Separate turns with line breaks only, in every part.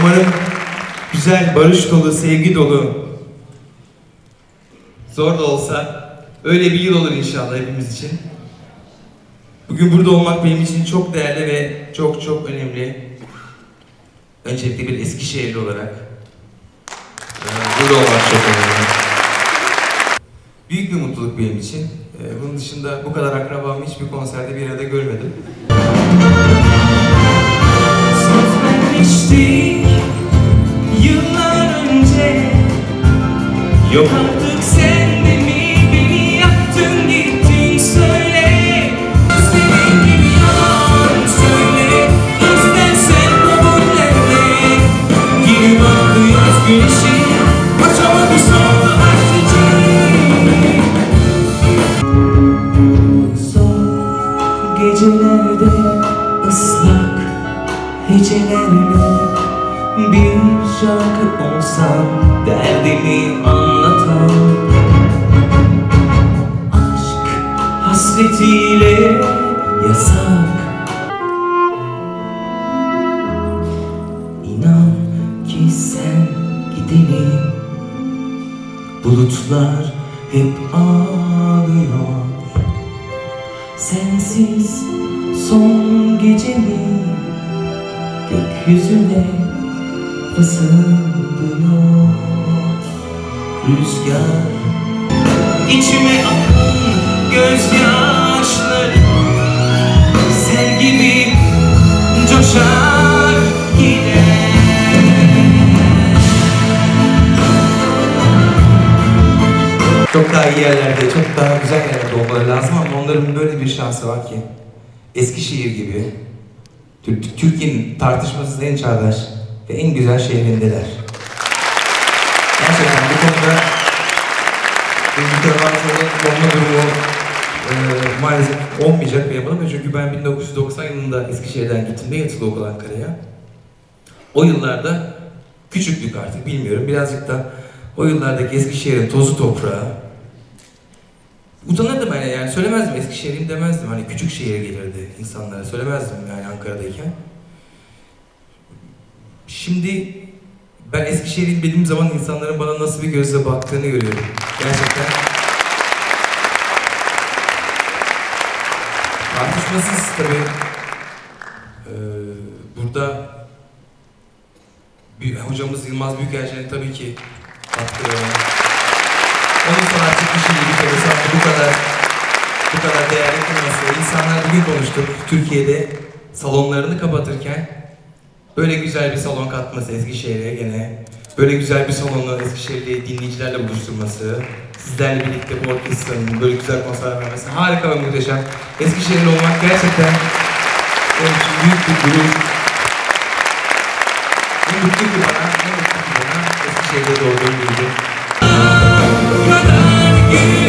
Umarım güzel, barış dolu, sevgi dolu, zor da olsa öyle bir yıl olur inşallah hepimiz için. Bugün burada olmak benim için çok değerli ve çok çok önemli. Öncelikle bir Eskişehirli olarak. Ee, Burada olmak çok önemli. Büyük bir mutluluk benim için. Ee, Bunun dışında bu kadar akrabamı hiçbir konserde bir arada görmedim.
Söz Yok. Artık sen de mi beni yaktın gittin söyle. Senin gibi yalan söyle. İstersen kabullenme Yine baktı yaz güneşi Açamadı soldu aşk için Son gecelerde ıslak hecelerle bir şarkı olsam derdimi anlatan ki sen gidelim bulutlar hep ağlıyor. Sensiz son gecemi gökyüzüne fısıldıyor. Rüzgar içime akın gözyaşları
Çok daha iyi yerlerde, çok daha güzel yerlerde olmaları lazım ama onların böyle bir şansı var ki Eskişehir gibi Tür- Türkiye'nin tartışmasız en çağdaş ve en güzel şehrindeler. Gerçekten bu konuda konservatuvarın olma durumu e, maalesef olmayacak benim adıma çünkü ben 1990 yılında Eskişehir'den gittim de yatılı okul Ankara'ya. O yıllarda küçüklük artık bilmiyorum birazcık da o yıllardaki Eskişehir'in tozu toprağı Utanırdım ben yani söylemezdim Eskişehir'im demezdim hani küçük şehir gelirdi insanlara söylemezdim yani Ankara'dayken. Şimdi ben Eskişehir'im dediğim zaman insanların bana nasıl bir gözle baktığını görüyorum. Gerçekten. Tartışmasız tabii eee, burada hocamız Yılmaz Büyükelçi'nin tabii ki var. Onun sanatçı kişiliği bir kere sanatçı bu kadar bu kadar değerli kılması. İnsanlar bugün konuştuk Türkiye'de salonlarını kapatırken böyle güzel bir salon katması Eskişehir'e gene böyle güzel bir salonu Eskişehir'de dinleyicilerle buluşturması sizlerle birlikte bu orkestranın böyle güzel konser vermesi harika ve muhteşem. Eskişehir'li olmak gerçekten benim için büyük bir gurur. Ne mutlu ki bana, ne mutlu ki bana Eskişehir'de doğduğum gibi.
Kadar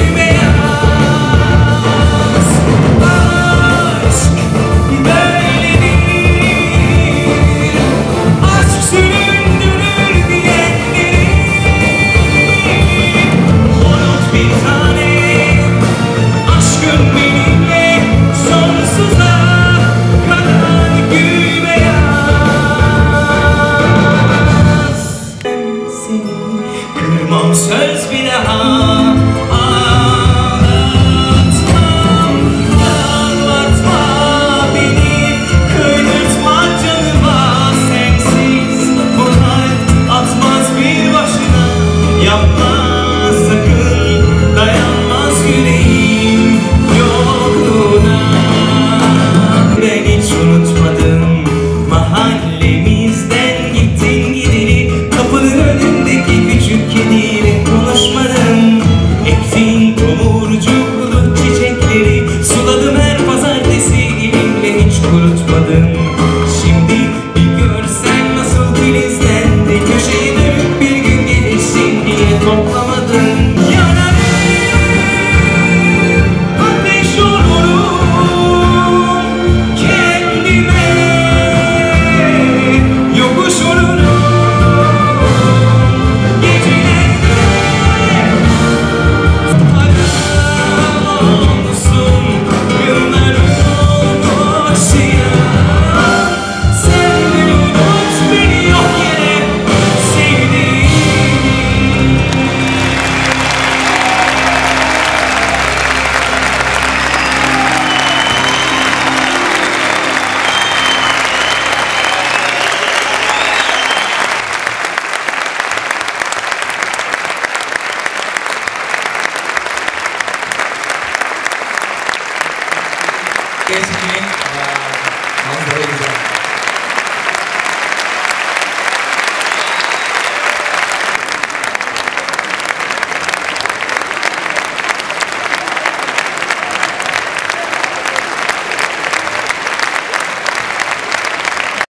test নিয়ে